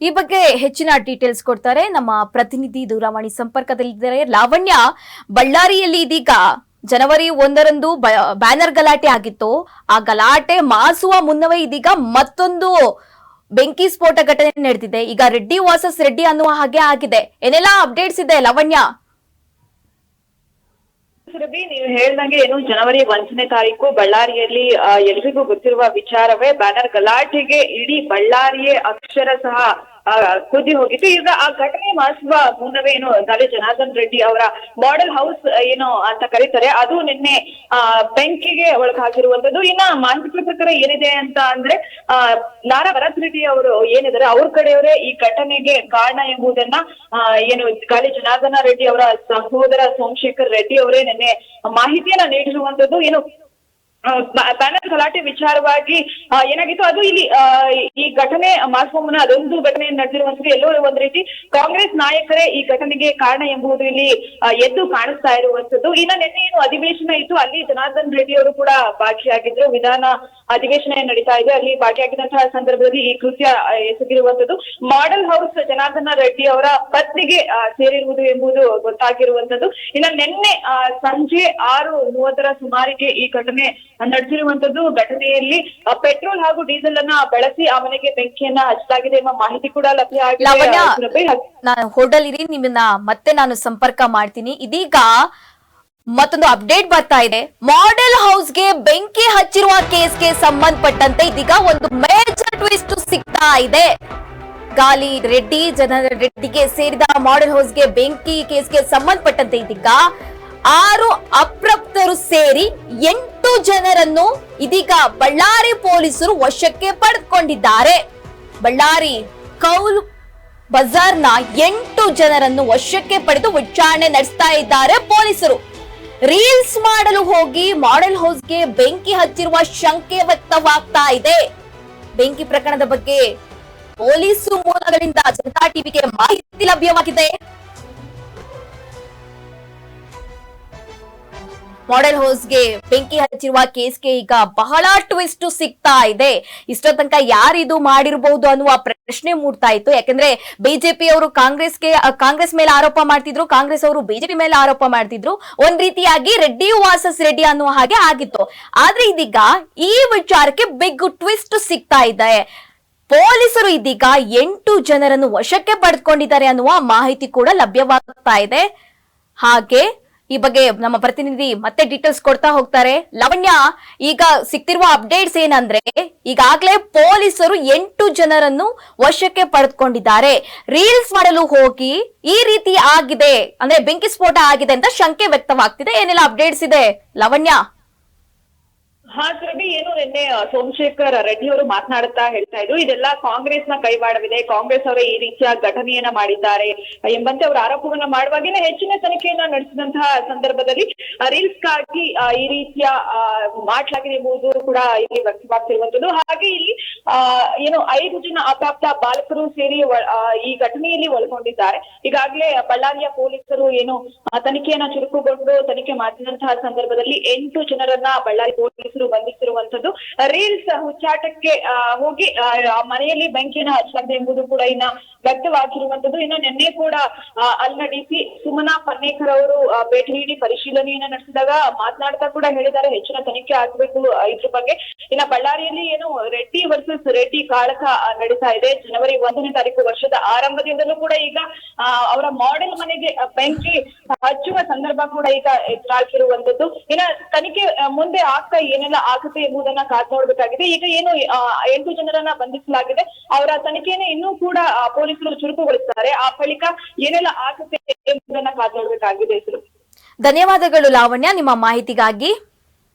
ಈ ಬಗ್ಗೆ ಹೆಚ್ಚಿನ ಡೀಟೇಲ್ಸ್ ಕೊಡ್ತಾರೆ ನಮ್ಮ ಪ್ರತಿನಿಧಿ ದೂರವಾಣಿ ಸಂಪರ್ಕದಲ್ಲಿದ್ದಾರೆ. ಲಾವಣ್ಯ, ಬಳ್ಳಾರಿಯಲ್ಲಿ ಇದೀಗ ಜನವರಿ ಒಂದರಂದು ಬ್ಯಾನರ್ ಗಲಾಟೆ ಆಗಿತ್ತು. ಆ ಗಲಾಟೆ ಮಾಸುವ ಮುನ್ನವೇ ಇದೀಗ ಮತ್ತೊಂದು ಬೆಂಕಿ ಸ್ಫೋಟ ಘಟನೆ ನಡೆದಿದೆ. ಈಗ ರೆಡ್ಡಿ ವಾಸಸ್ ರೆಡ್ಡಿ ಅನ್ನುವ ಹಾಗೆ ಆಗಿದೆ. ಏನೆಲ್ಲ ಅಪ್ಡೇಟ್ಸ್ ಇದೆ ಲಾವಣ್ಯ? ಸುರಭಿ, ನೀವು ಹೇಳ್ದಂಗೆ ಏನು ಜನವರಿ ಒಂದನೇ ತಾರೀಕು ಬಳ್ಳಾರಿಯಲ್ಲಿ ಎಲ್ರಿಗೂ ಗೊತ್ತಿರುವ ವಿಚಾರವೇ ಬ್ಯಾನರ್ ಗಲಾಟೆಗೆ ಇಡೀ ಬಳ್ಳಾರಿಯೇ ಅಕ್ಷರ ಸಹ ಕುದಿ ಹೋಗಿತ್ತು ಈಗ ಆ ಘಟನೆ ಮಾಡಿಸುವ ಮುನ್ನವೇ ಏನು ಗಾಲಿ ಜನಾರ್ದನ್ ರೆಡ್ಡಿ ಅವರ ಮಾಡೆಲ್ ಹೌಸ್ ಏನು ಅಂತ ಕರೀತಾರೆ. ಅದು ನಿನ್ನೆ ಆ, ಬೆಂಕಿಗೆ ಒಳಗಾಗಿರುವಂತದ್ದು. ಇನ್ನ ಮಾಹಿತಿ ಪ್ರಕಾರ ಏನಿದೆ ಅಂತ ಅಂದ್ರೆ ಆ ನಾರಾ ಭರತ್ ರೆಡ್ಡಿ ಅವರು ಏನಿದ್ದಾರೆ ಅವ್ರ ಕಡೆಯವರೇ ಈ ಘಟನೆಗೆ ಕಾರಣ ಎಂಬುದನ್ನ ಏನು ಗಾಲಿ ಜನಾರ್ದನ ರೆಡ್ಡಿ ಅವರ ಸಹೋದರ ಸೋಮಶೇಖರ್ ರೆಡ್ಡಿ ಅವರೇ ನಿನ್ನೆ ಮಾಹಿತಿಯನ್ನ ನೀಡಿರುವಂತದ್ದು. ಏನು ಬ್ಯಾನರ್ ಗಲಾಟೆ ವಿಚಾರವಾಗಿ ಏನಾಗಿತ್ತು ಅದು ಇಲ್ಲಿ ಈ ಘಟನೆ ಮಾಸ್ಕೋಮನ ಅದೊಂದು ಘಟನೆ ನಡೆದಿರುವಂತದ್ದು ಎಲ್ಲೋ ಒಂದ್ ರೀತಿ ಕಾಂಗ್ರೆಸ್ ನಾಯಕರೇ ಈ ಘಟನೆಗೆ ಕಾರಣ ಎಂಬುದು ಇಲ್ಲಿ ಎದ್ದು ಕಾಣಿಸ್ತಾ ಇರುವಂತದ್ದು ಇನ್ನ ನಿನ್ನೆ ಏನು ಅಧಿವೇಶನ ಇತ್ತು, ಅಲ್ಲಿ ಜನಾರ್ದನ್ ರೆಡ್ಡಿ ಅವರು ಕೂಡ ಭಾಗಿಯಾಗಿದ್ರು. ವಿಧಾನ ಅಧಿವೇಶನ ನಡೀತಾ ಇದೆ, ಅಲ್ಲಿ ಭಾಗಿಯಾಗಿದ್ದಂತಹ ಸಂದರ್ಭದಲ್ಲಿ ಈ ಕೃತ್ಯ ಎಸಗಿರುವಂತದ್ದು ಮಾಡೆಲ್ ಹೌಸ್ ಜನಾರ್ದನ ರೆಡ್ಡಿ ಅವರ ಪತ್ನಿಗೆ ಸೇರಿರುವುದು ಎಂಬುದು ಗೊತ್ತಾಗಿರುವಂತದ್ದು ಇನ್ನ ನಿನ್ನೆ ಸಂಜೆ ಆರು ಮೂವತ್ತರ ಸುಮಾರಿಗೆ ಈ ಘಟನೆ ನಡೆದಿರುವಂತದ್ದು ಘಟನೆಯಲ್ಲಿ ಪೆಟ್ರೋಲ್ ಹಾಗೂ ಡೀಸೆಲ್ ಅನ್ನ ಬಳಸಿ ಆ ಮನೆಗೆ ಬೆಂಕಿಯನ್ನ ಹಚ್ಚಲಾಗಿದೆ ಎಂಬ ಮಾಹಿತಿ ಕೂಡ ಲಭ್ಯ ಆಗಿದೆ. ನಾನು ಹೋಟೆಲ್ ನಿಮ್ಮನ್ನ ಮತ್ತೆ ನಾನು ಸಂಪರ್ಕ ಮಾಡ್ತೀನಿ. ಇದೀಗ ಮತ್ತೊಂದು ಅಪ್ಡೇಟ್ ಬರ್ತಾ ಇದೆ. ಮಾಡೆಲ್ ಹೌಸ್ಗೆ ಬೆಂಕಿ ಹಚ್ಚಿರುವ ಕೇಸ್ಗೆ ಸಂಬಂಧಪಟ್ಟಂತೆ ಇದೀಗ ಒಂದು ಮೇಜರ್ ಟ್ವಿಸ್ಟ್ ಸಿಗ್ತಾ ಇದೆ. ಗಾಲಿ ರೆಡ್ಡಿ ಜನ ರೆಡ್ಡಿಗೆ ಸೇರಿದ ಮಾಡೆಲ್ ಹೌಸ್ಗೆ ಬೆಂಕಿ ಕೇಸ್ಗೆ ಸಂಬಂಧಪಟ್ಟಂತೆ ಇದೀಗ ಆರು ಅಪ್ರಪ್ತರು ಸೇರಿ ಎಂಟು ಜನರನ್ನು ಇದೀಗ ಬಳ್ಳಾರಿ ಪೊಲೀಸರು ವಶಕ್ಕೆ ಪಡೆದುಕೊಂಡಿದ್ದಾರೆ. ಬಳ್ಳಾರಿ ಕೌಲ್ ಬಜಾರ್ನ ಎಂಟು ಜನರನ್ನು ವಶಕ್ಕೆ ಪಡೆದು ವಿಚಾರಣೆ ನಡೆಸ್ತಾ ಇದ್ದಾರೆ ಪೊಲೀಸರು. ರೀಲ್ಸ್ ಮಾಡಲು ಹೋಗಿ ಮಾಡೆಲ್ ಹೌಸ್ಗೆ ಬೆಂಕಿ ಹಚ್ಚಿರುವ ಶಂಕೆ ವ್ಯಕ್ತವಾಗ್ತಾ ಇದೆ. ಬೆಂಕಿ ಪ್ರಕರಣದ ಬಗ್ಗೆ ಪೊಲೀಸು ಮೂಲಗಳಿಂದ ಜನತಾ ಟಿವಿಗೆ ಮಾಹಿತಿ ಲಭ್ಯವಾಗಿದೆ. ಮಾಡೆಲ್ ಹೌಸ್ಗೆ ಬೆಂಕಿ ಹಚ್ಚಿರುವ ಕೇಸ್ಗೆ ಈಗ ಬಹಳ ಟ್ವಿಸ್ಟ್ ಸಿಗ್ತಾ ಇದೆ. ಇಷ್ಟೋ ತನಕ ಯಾರಿದು ಮಾಡಿರಬಹುದು ಅನ್ನುವ ಪ್ರಶ್ನೆ ಮೂಡ್ತಾ ಇತ್ತು. ಯಾಕಂದ್ರೆ ಬಿಜೆಪಿ ಅವರು ಕಾಂಗ್ರೆಸ್ಗೆ, ಕಾಂಗ್ರೆಸ್ ಮೇಲೆ ಆರೋಪ ಮಾಡ್ತಿದ್ರು. ಕಾಂಗ್ರೆಸ್ ಅವರು ಬಿಜೆಪಿ ಮೇಲೆ ಆರೋಪ ಮಾಡ್ತಿದ್ರು. ಒಂದ್ ರೀತಿಯಾಗಿ ರೆಡ್ಡಿ ವಾಸಸ್ ರೆಡ್ಡಿ ಅನ್ನುವ ಹಾಗೆ ಆಗಿತ್ತು. ಆದ್ರೆ ಇದೀಗ ಈ ವಿಚಾರಕ್ಕೆ ಬಿಗ್ ಟ್ವಿಸ್ಟ್ ಸಿಗ್ತಾ ಇದೆ. ಪೊಲೀಸರು ಇದೀಗ ಎಂಟು ಜನರನ್ನು ವಶಕ್ಕೆ ಪಡೆದುಕೊಂಡಿದ್ದಾರೆ ಅನ್ನುವ ಮಾಹಿತಿ ಕೂಡ ಲಭ್ಯವಾಗ್ತಾ ಇದೆ. ಹಾಗೆ ಈ ಬಗ್ಗೆ ನಮ್ಮ ಪ್ರತಿನಿಧಿ ಮತ್ತೆ ಡೀಟೇಲ್ಸ್ ಕೊಡ್ತಾ ಹೋಗ್ತಾರೆ. ಲವಣ್ಯ, ಈಗ ಸಿಕ್ತಿರುವ ಅಪ್ಡೇಟ್ಸ್ ಏನಂದ್ರೆ, ಈಗಾಗಲೇ ಪೊಲೀಸರು ಎಂಟು ಜನರನ್ನು ವಶಕ್ಕೆ ಪಡೆದುಕೊಂಡಿದ್ದಾರೆ. ರೀಲ್ಸ್ ಮಾಡಲು ಹೋಗಿ ಈ ರೀತಿ ಆಗಿದೆ, ಅಂದ್ರೆ ಬೆಂಕಿ ಸ್ಫೋಟ ಆಗಿದೆ ಅಂತ ಶಂಕೆ ವ್ಯಕ್ತವಾಗ್ತಿದೆ. ಏನೆಲ್ಲ ಅಪ್ಡೇಟ್ಸ್ ಇದೆ? ಲವಣ್ಯ. ನಿನ್ನೆ ಸೋಮಶೇಖರ್ ರೆಡ್ಡಿ ಅವರು ಮಾತನಾಡುತ್ತಾ ಹೇಳ್ತಾ ಇದ್ರು, ಇದೆಲ್ಲ ಕಾಂಗ್ರೆಸ್ನ ಕೈವಾಡವಿದೆ, ಕಾಂಗ್ರೆಸ್ ಅವರೇ ಈ ರೀತಿಯ ಘಟನೆಯನ್ನ ಮಾಡಿದ್ದಾರೆ ಎಂಬಂತೆ ಅವರು ಆರೋಪವನ್ನ ಮಾಡುವಾಗೇನೆ ಹೆಚ್ಚಿನ ತನಿಖೆಯನ್ನ ನಡೆಸಿದಂತಹ ಸಂದರ್ಭದಲ್ಲಿ ರೀಲ್ಸ್ಗಾಗಿ ಈ ರೀತಿಯ ಮಾಡಲಾಗಿದೆ ಎಂಬುದು ಕೂಡ ಇಲ್ಲಿ ವ್ಯಕ್ತವಾಗ್ತಿರುವಂತದ್ದು ಹಾಗೆ ಇಲ್ಲಿ ಏನು, ಐದು ಜನ ಅಪ್ರಾಪ್ತ ಬಾಲಕರು ಸೇರಿ ಈ ಘಟನೆಯಲ್ಲಿ ಒಳಗೊಂಡಿದ್ದಾರೆ. ಈಗಾಗಲೇ ಬಳ್ಳಾರಿಯ ಪೊಲೀಸರು ಏನು ತನಿಖೆಯನ್ನ ಚುರುಕುಗೊಂಡು ತನಿಖೆ ಮಾಡಿದಂತಹ ಸಂದರ್ಭದಲ್ಲಿ ಎಂಟು ಜನರನ್ನ ಬಳ್ಳಾರಿ ಪೊಲೀಸರು ಬಂಧಿಸಿರುವಂತದ್ದು ರೀಲ್ಸ್ ಹುಚ್ಚಾಟಕ್ಕೆ ಹೋಗಿ ಮನೆಯಲ್ಲಿ ಬೆಂಕಿನ ಹಚ್ಚಲಾಗಿದೆ ಎಂಬುದು ಕೂಡ ಇನ್ನ ವ್ಯಕ್ತವಾಗಿರುವಂತದ್ದು ಇನ್ನು ನಿನ್ನೆ ಕೂಡ ಅಲ್ಲಿನ ಡಿಸಿ ಸುಮನಾ ಪನ್ನೇಕರ್ ಅವರು ಭೇಟಿ ನೀಡಿ ಪರಿಶೀಲನೆಯನ್ನ ನಡೆಸಿದಾಗ ಮಾತನಾಡ್ತಾ ಕೂಡ ಹೇಳಿದ್ದಾರೆ. ಹೆಚ್ಚಿನ ತನಿಖೆ ಆಗ್ಬೇಕು ಇದ್ರ ಬಗ್ಗೆ. ಇನ್ನ ಬಳ್ಳಾರಿಯಲ್ಲಿ ಏನು ರೆಡ್ಡಿ ವರ್ಸಸ್ ರೆಡ್ಡಿ ಕಾಳಕ ನಡೀತಾ ಇದೆ. ಜನವರಿ ಒಂದನೇ ತಾರೀಕು ವರ್ಷದ ಆರಂಭದಿಂದಲೂ ಕೂಡ ಈಗ ಅವರ ಮಾಡೆಲ್ ಮನೆಗೆ ಬೆಂಕಿ ಹಚ್ಚುವ ಸಂದರ್ಭ ಕೂಡ ಈಗ ಎದುರಾಗಿರುವಂತದ್ದು ಇನ್ನ ತನಿಖೆ ಮುಂದೆ ಆಗ್ತಾ ಏನೆಲ್ಲ ಆಗುತ್ತೆ ಎಂಬುದನ್ನ ಕಾದ್ ನೋಡ್ಬೇಕಾಗಿದೆ. ಈಗ ಏನು ಎಂಟು ಜನರನ್ನ ಬಂಧಿಸಲಾಗಿದೆ. ಅವರ ತನಿಖೆಯನ್ನು ಇನ್ನೂ ಕೂಡ ಪೊಲೀಸರು ಚುರುಕುಗೊಳಿಸ್ತಾರೆ. ಆ ಬಳಿಕ ಏನೆಲ್ಲ ಆಗುತ್ತೆ ಎಂಬುದನ್ನ ಕಾದ್ ನೋಡ್ಬೇಕಾಗಿದೆ ಧನ್ಯವಾದಗಳು ಲಾವಣ್ಯ. ನಿಮ್ಮ ಮಾಹಿತಿಗಾಗಿ